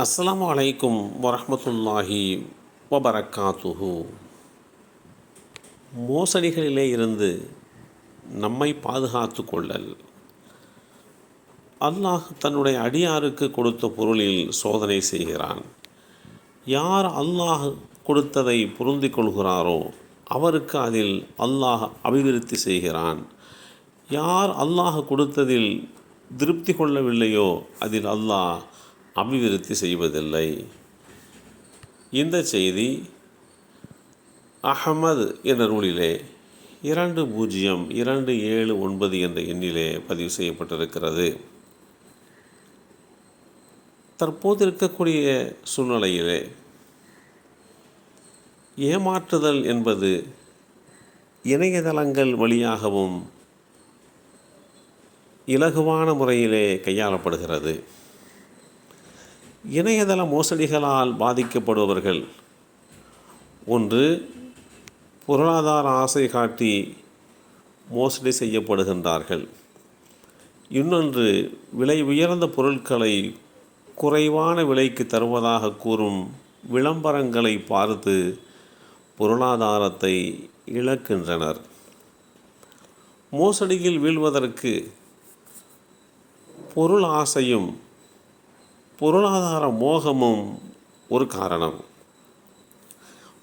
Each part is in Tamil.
அஸ்லாம் அலைக்கும் வரமத்துல்லாஹி வபரக்காத்துஹு மோசடிகளிலே இருந்து நம்மை பாதுகாத்து கொள்ளல். அல்லாஹ் தன்னுடைய அடியாருக்கு கொடுத்த பொருளில் சோதனை செய்கிறான். யார் அல்லாஹ் கொடுத்ததை பொருந்தி கொள்கிறாரோ அவருக்கு அதில் அல்லாஹ் அபிவிருத்தி செய்கிறான். யார் அல்லாஹ் கொடுத்ததில் திருப்தி கொள்ளவில்லையோ அதில் அல்லாஹ் அபிவிருத்தி செய்வதில்லை. இந்த செய்தி அஹமது என்ற நூலிலே இரண்டு பூஜ்ஜியம் இரண்டு ஏழு ஒன்பது என்ற எண்ணிலே பதிவு செய்யப்பட்டிருக்கிறது. தற்போது இருக்கக்கூடிய சூழ்நிலையிலே ஏமாற்றுதல் என்பது இணையதளங்கள் வழியாகவும் இலகுவான முறையிலே கையாளப்படுகிறது. இணையதள மோசடிகளால் பாதிக்கப்படுபவர்கள். ஒன்று பொருளாதார ஆசை காட்டி மோசடி செய்யப்படுகின்றார்கள். இன்னொன்று விலை உயர்ந்த பொருட்களை குறைவான விலைக்கு தருவதாக கூறும் விளம்பரங்களை பார்த்து பொருளாதாரத்தை இழக்கின்றனர். மோசடியில் வீழ்வதற்கு பொருள் ஆசையும் பொருளாதார மோகமும் ஒரு காரணம்.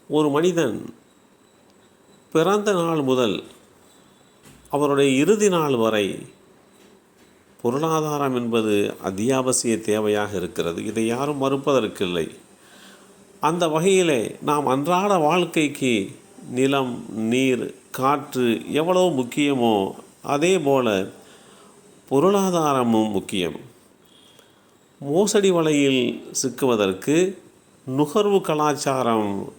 ஒரு மனிதன் பிறந்த நாள் முதல் அவருடைய இறுதி நாள் வரை பொருளாதாரம் என்பது அத்தியாவசிய தேவையாக இருக்கிறது. இதை யாரும் மறுப்பதற்கில்லை. அந்த வகையிலே நாம் அன்றாட வாழ்க்கைக்கு நிலம் நீர் காற்று எவ்வளவு முக்கியமோ அதே போல பொருளாதாரமும் முக்கியம். மோசடி வலையில் சிக்குவதற்கு நுகர்வு கலாச்சாரம்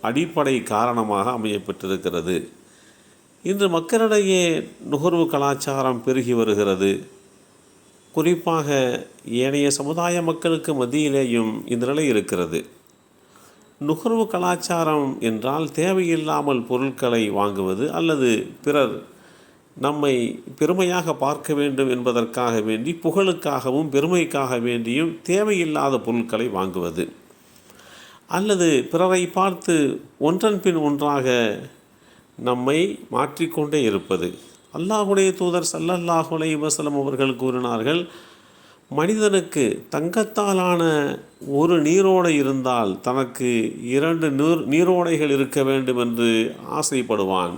அடிப்படை காரணமாக அமையப்பெற்றிருக்கிறது. இன்று மக்களிடையே நுகர்வு கலாச்சாரம் பெருகி வருகிறது. குறிப்பாக ஏனைய சமுதாய மக்களுக்கு மத்தியிலேயும் இந்த நிலை இருக்கிறது. நுகர்வு கலாச்சாரம் என்றால் தேவையில்லாமல் பொருட்களை வாங்குவது அல்லது பிறர் நம்மை பெருமையாக பார்க்க வேண்டும் என்பதற்காக வேண்டி புகழுக்காகவும் பெருமைக்காக வேண்டியும் தேவையில்லாத பொருட்களை வாங்குவது. அல்லது பிறரை பார்த்து ஒன்றன் பின் ஒன்றாக நம்மை மாற்றிக்கொண்டே இருப்பது. அல்லாஹுடைய தூதர் சல்லல்லாஹுலை வசலம் அவர்கள் கூறினார்கள் மனிதனுக்கு தங்கத்தாலான ஒரு நீரோடை இருந்தால் தனக்கு இரண்டு நீர் நீரோடைகள் இருக்க வேண்டும் என்று ஆசைப்படுவான்.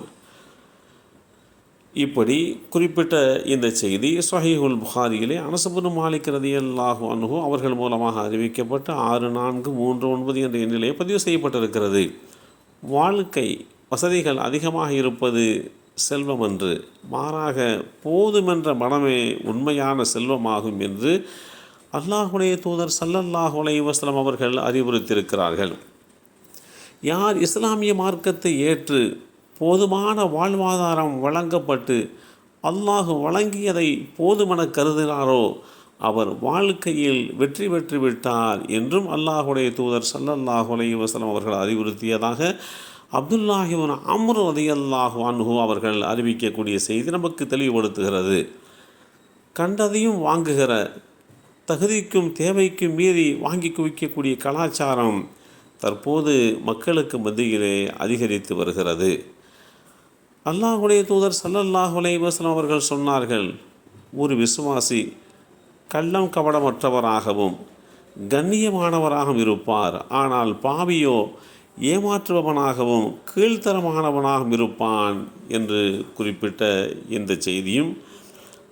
இப்படி குறிப்பிட்ட இந்த செய்தி சொஹீஹுல் புகாரியிலே அனசபுன் மாலிக் ரதி அல்லாஹு அனுகு அவர்கள் மூலமாக அறிவிக்கப்பட்டு ஆறு நான்கு மூன்று ஒன்பது என்ற எண்ணிலே பதிவு செய்யப்பட்டிருக்கிறது. வாழ்க்கை வசதிகள் அதிகமாக இருப்பது செல்வம் என்று மாறாக போதுமென்ற மனமே உண்மையான செல்வமாகும் என்று அல்லாஹுடைய தூதர் சல்லல்லாஹு அலைஹி அவர்கள் அறிவுறுத்தியிருக்கிறார்கள். யார் இஸ்லாமிய மார்க்கத்தை ஏற்று போதுமான வாழ்வாதாரம் வழங்கப்பட்டு அல்லாஹு வழங்கியதை போதுமென கருதினாரோ அவர் வாழ்க்கையில் வெற்றி பெற்று விட்டார் என்றும் அல்லாஹுடைய தூதர் சல்லல்லாஹு அலைஹி வஸல்லம் அவர்கள் அறிவுறுத்தியதாக அப்துல்லாஹிவன் அம்ரு ரதியல்லாஹு அன்ஹு அவர்கள் அறிவிக்கக்கூடிய செய்தி நமக்கு தெளிவுபடுத்துகிறது. கண்டதையும் வாங்குகிற தகுதிக்கும் தேவைக்கும் மீறி வாங்கி குவிக்கக்கூடிய கலாச்சாரம் தற்போது மக்களுக்கு மத்தியிலே அதிகரித்து வருகிறது. அல்லாஹுடைய தூதர் சல்லல்லாஹுலே வசனம் அவர்கள் சொன்னார்கள் ஒரு விசுவாசி கள்ளம் கபடமற்றவராகவும் கண்ணியமானவராகவும் இருப்பார். ஆனால் பாவியோ ஏமாற்றுபவனாகவும் கீழ்த்தரமானவனாகவும் இருப்பான் என்று குறிப்பிட்ட இந்த செய்தியும்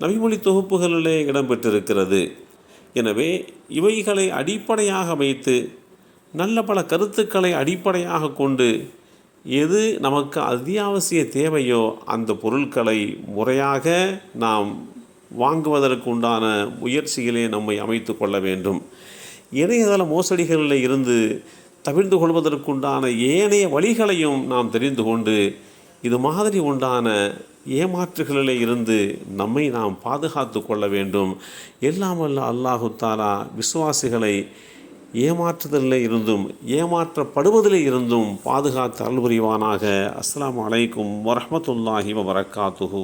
நபிமொழி தொகுப்புகளிலே இடம்பெற்றிருக்கிறது. எனவே இவைகளை அடிப்படையாக வைத்து நல்ல பல கருத்துக்களை அடிப்படையாக கொண்டு எது நமக்கு அத்தியாவசிய தேவையோ அந்த பொருட்களை முறையாக நாம் வாங்குவதற்கு உண்டான முயற்சிகளே நம்மை அமைத்து கொள்ள வேண்டும். இணையதள மோசடிகளில் இருந்து தவிர்ந்து கொள்வதற்குண்டான ஏனைய வழிகளையும் நாம் தெரிந்து கொண்டு இது மாதிரி உண்டான ஏமாற்றுகளிலே இருந்து நம்மை நாம் பாதுகாத்து கொள்ள வேண்டும். எல்லாம் வல்ல அல்லாஹு தாலா விசுவாசிகளை ஏமாற்றுதலில் இருந்தும் ஏமாற்றப்படுவதில் இருந்தும் பாதுகாத்து அருள் புரிவானாக. அஸ்லாம் வலைக்கும் வரமத்துல்லாஹி வபரகாத்துஹூ